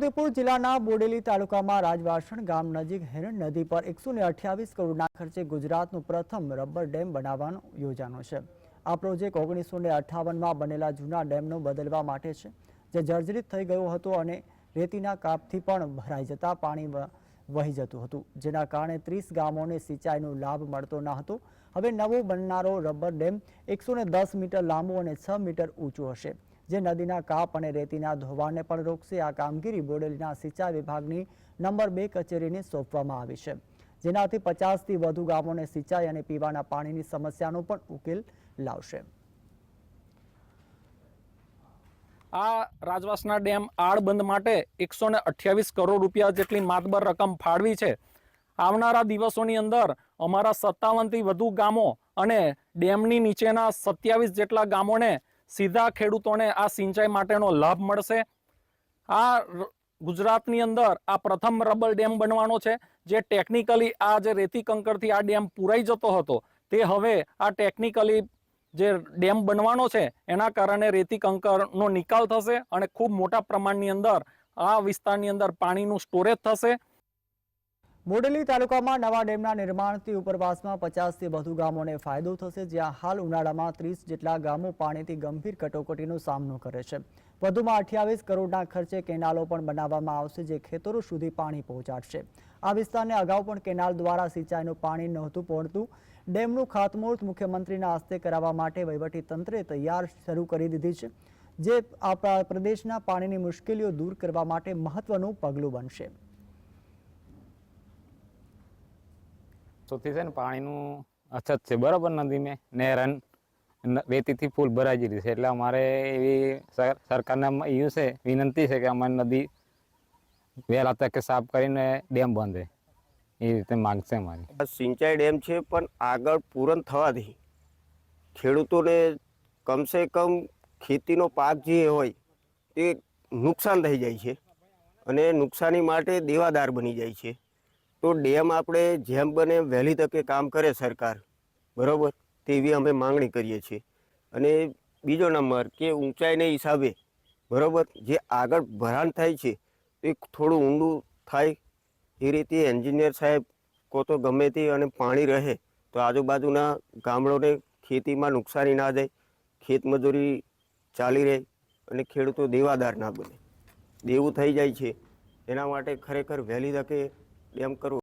છોટાઉદેપુર જિલ્લાના બોડેલી તાલુકામાં રાજવાસણ ગામ નજીક હેરણ નદી પર એકસો અઠ્યાવીસ કરોડના ખર્ચે ગુજરાતનું પ્રથમ રબર ડેમ બનાવવાનો યોજાનો છે. આ પ્રોજેક્ટ ઓગણીસો ને અઠ્ઠાવનમાં બનેલા જૂના ડેમનો બદલવા માટે છે, જે જર્જરિત થઈ ગયો હતો અને રેતીના કાપથી પણ ભરાઈ જતા પાણી વહી જતું હતું. જેના કારણે ત્રીસ ગામોને સિંચાઈનો લાભ મળતો ન હતો. હવે નવો બનનારો રબર ડેમ એકસો મીટર લાંબો અને છ મીટર ઊંચો હશે. જે નદીના કાપ અને રેતીના ધોવાણને પણ રોકશે. આ કામગીરી બોડેલીના સિંચાઈ વિભાગની નંબર બે કચેરીને સોંપવામાં આવી છે. જેનાથી પચાસથી વધુ ગામોને સિંચાઈ અને પીવાના પાણીની સમસ્યાનો પણ ઉકેલ લાવશે. આ રાજવાસના ડેમ આળબંધ માટે એકસો ને અઠ્યાવીસ કરોડ રૂપિયા જેટલી માતબર રકમ ફાળવી છે. આવનારા દિવસોની અંદર અમારા સત્તાવનથી વધુ ગામો અને ડેમની નીચેના સત્યાવીસ જેટલા ગામોને સીધા ખેડૂતોને આ સિંચાઈ માટેનો લાભ મળશે. આ ગુજરાતની અંદર આ પ્રથમ રબર ડેમ બનવાનો છે, જે ટેકનિકલી આ જે રેતી કંકરથી આ ડેમ પૂરાઈ જતો હતો, તે હવે આ ટેકનિકલી જે ડેમ બનવાનો છે, એના કારણે રેતી કંકરનો નિકાલ થશે અને ખૂબ મોટા પ્રમાણની અંદર આ વિસ્તારની અંદર પાણીનું સ્ટોરેજ થશે. બોડેલી તાલુકામાં નવા ડેમના નિર્માણથી ઉપરવાસમાં પચાસથી વધુ ગામોને ફાયદો થશે, જ્યાં હાલ ઉનાળામાં ત્રીસ જેટલા ગામો પાણીથી ગંભીર કટોકટીનો સામનો કરે છે. વધુમાં અઠ્યાવીસ કરોડના ખર્ચે કેનાલો પણ બનાવવામાં આવશે જે ખેતરો સુધી પાણી પહોંચાડશે. આ વિસ્તારને અગાઉ પણ કેનાલ દ્વારા સિંચાઈનું પાણી નહોતું પહોંચતું ડેમનું ખાતમુહૂર્ત મુખ્યમંત્રીના હસ્તે કરાવવા માટે તંત્રે તૈયાર શરૂ કરી દીધી છે, જે આપણા પ્રદેશના પાણીની મુશ્કેલીઓ દૂર કરવા માટે મહત્વનું પગલું બનશે. સૌથી છે ને પાણીનું અછત છે. બરાબર નદીમાં નહેરન ન- રેતીથી ફૂલ ભરાઈ ગયેલી છે. એટલે અમારે એવી સર- સરકારને એવું છે, વિનંતી છે કે અમારી નદી વહેલા તકે સાફ કરીને ડેમ બાંધે. એ રીતે માંગ છે સિંચાઈ ડેમ છે, પણ આગળ પૂરણ થવાથી ખેડૂતોને કમસે કમ ખેતીનો પાક જે હોય તે નુકસાન થઈ જાય છે. અને નુકસાની માટે દેવાદાર બની જાય છે. તો ડેમ આપણે જેમ બને વહેલી તકે કામ કરે સરકાર. બરાબર? તેવી અમે માંગણી કરીએ છીએ. અને બીજો નંબર કે ઊંચાઈને હિસાબે, બરાબર? જે આગળ ભરાણ થાય છે એ થોડું ઊંડું થાય. એ રીતે એન્જિનિયર સાહેબ કો તો ગમે તે અને પાણી રહે, તો આજુબાજુના ગામડોને ખેતીમાં નુકસાની ના જાય ખેતમજૂરી ચાલી રહે અને ખેડૂતો દેવાદાર ના બને. દેવું થઈ જાય છે. એના માટે ખરેખર વહેલી તકે ડેમ કરવો